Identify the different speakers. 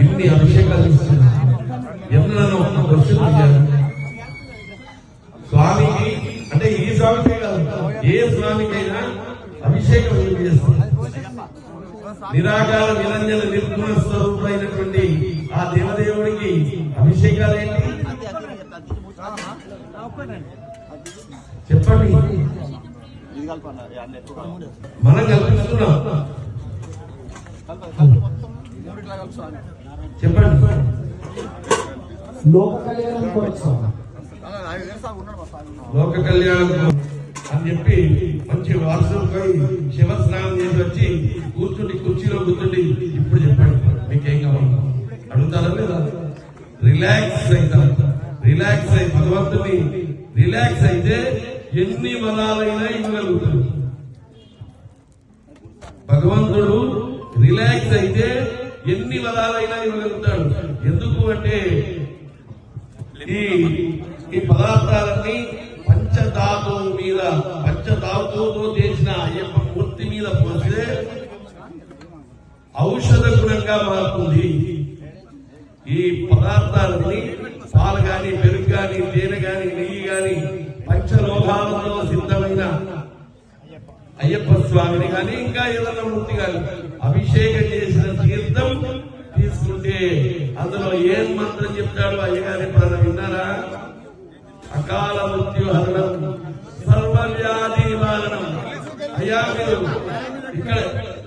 Speaker 1: ఇన్ని అభిషేకాలు ఇస్తున్నా. స్వామికి అంటే ఈ స్వామికే కాదు ఏ స్వామికైనా అభిషేకం ఎందుకు నిరాకార నిరంజన నిర్గుణ స్వరూపుడైనటువంటి ఆ దేవదేవుడికి అభిషేకాలు ఏంటి? చెప్పండి. మనం కల్పిస్తున్నాం చెప్పండి.
Speaker 2: లోక కళ్యాణం
Speaker 1: లోక కళ్యాణం అని చెప్పి మంచి వారసులపై శివ స్నానం చేసి వచ్చి కూర్చుండి కుర్చీలో కూర్చుండి ఇప్పుడు చెప్పండి. మీకేం కావాలి? అడుగుతారా లేదా? రిలాక్స్ అవుతారు రిలాక్స్ అయి భగవంతుని రిలాక్స్ అయితే ఎన్ని వరాలైనా ఇవ్వగలుగుతాడు. భగవంతుడు రిలాక్స్ అయితే ఎన్ని వరాలైనా ఇవ్వగలుగుతాడు. ఎందుకు అంటే ఈ ఈ పదార్థాలన్నీ పంచధాతువు మీద పంచధాతువుతో చేసిన అయ్యప్ప మూర్తి మీద పోస్తే ఔషధ గుణంగా మారుతుంది. ఈ పదార్థాలని పాలు కానీ పెరుగు కానీ తేనె కానీ పంచలోహాలతో సిద్ధమైన అయ్యప్ప స్వామిని కానీ ఇంకా ఏదైనా మూర్తి కానీ అభిషేకం చేసిన తీర్థం తీసుకుంటే అందులో ఏం మంత్రం చెప్తాడు అయ్యగారి ఎప్పుడన్నా విన్నారా? అకాల మృత్యు హరణం సర్వవ్యాధి నివారణం. అయ్యా మీరు ఇక్కడ